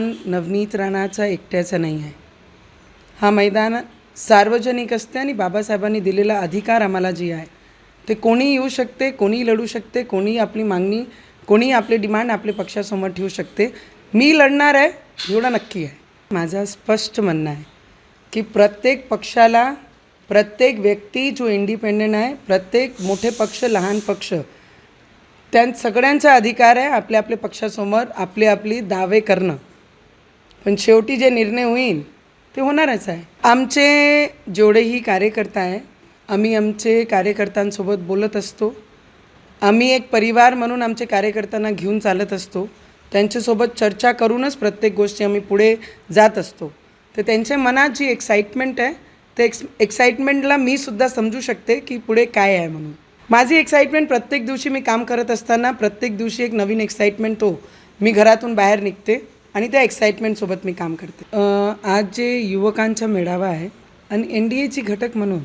नवनीत राणाचा एकट्याचा नाही आहे. हा मैदान सार्वजनिक असते आणि बाबासाहेबांनी दिलेला अधिकार आम्हाला जी आहे ते कोणी येऊ शकते कोणी लढू शकते कोणी आपली मागणी कोणी आपले डिमांड आपले पक्षासमोर ठेवू शकते. मी लढणार आहे एवढं नक्की आहे. माझं स्पष्ट म्हणणं आहे की प्रत्येक पक्षाला प्रत्येक व्यक्ती जो इंडिपेंडंट आहे प्रत्येक मोठे पक्ष लहान पक्ष त्या सगळ्यांचा अधिकार आहे आपल्या आपल्या पक्षासमोर आपली आपली दावे करणं. पण शेवटी जे निर्णय होईल ते होणारच आहे. आमचे जेवढेही कार्यकर्ता आहे. आम्ही आमचे कार्यकर्त्यांसोबत बोलत असतो. आम्ही एक परिवार म्हणून आमचे कार्यकर्त्यांना घेऊन चालत असतो. त्यांच्यासोबत चर्चा करूनच प्रत्येक गोष्टी आम्ही पुढे जात असतो. तर त्यांच्या मनात जी एक्साइटमेंट आहे ते एक्स एक्साइटमेंटला मी सुद्धा समजू शकते की पुढे काय आहे म्हणून. माझी एक्साइटमेंट प्रत्येक दिवशी मी काम करत असताना प्रत्येक दिवशी एक नवीन एक्साइटमेंट हो मी घरातून बाहेर निघते. आणि त्या एक्साइटमेंटसोबत मी काम करते. आज जे युवकांचा मेळावा आहे आणि एन डी एची घटक म्हणून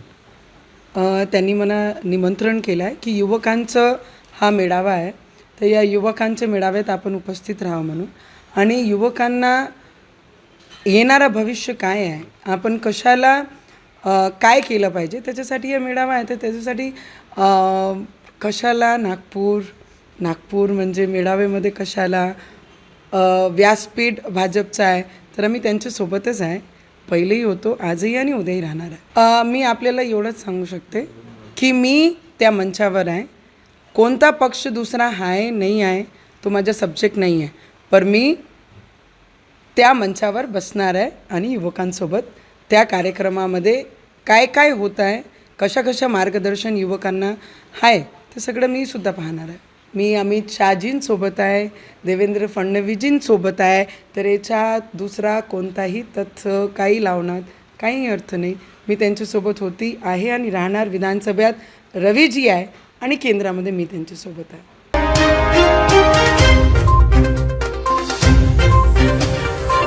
त्यांनी मला निमंत्रण केलं आहे की युवकांचं हा मेळावा आहे. तर या युवकांच्या मेळाव्यात आपण उपस्थित राहावं म्हणून. आणि युवकांना येणारं भविष्य काय आहे? आपण कशाला काय केलं पाहिजे? त्याच्यासाठी हा मेळावा आहे. तर त्याच्यासाठी कशाला नागपूर नागपूर म्हणजे मेळाव्यामध्ये कशाला व्यासपीठ भाजपचं आहे. तर आम्ही त्यांच्यासोबतच आहे. पहिलेही होतो आजही आणि उद्याही राहणार आहे. मी आपल्याला एवढंच सांगू शकते की मी त्या मंचावर आहे. कोणता पक्ष दुसरा आहे नाही आहे तो माझा सब्जेक्ट नाही आहे. पर मी त्या मंचावर बसणार आहे आणि युवकांसोबत त्या कार्यक्रमामध्ये काय काय होत आहे कशा कशा मार्गदर्शन युवकांना आहे ते सगळं मी सुद्धा पाहणार आहे. मी अमित शहाजींसोबत आहे देवेंद्र फडणवीसजींसोबत आहे तर याच्या दुसरा कोणताही तथ्य काही लावणार काही अर्थ नाही. मी त्यांच्यासोबत होती आहे आणि राहणार विधानसभेत. रवीजी आहे आणि केंद्रामध्ये मी त्यांच्यासोबत आहे.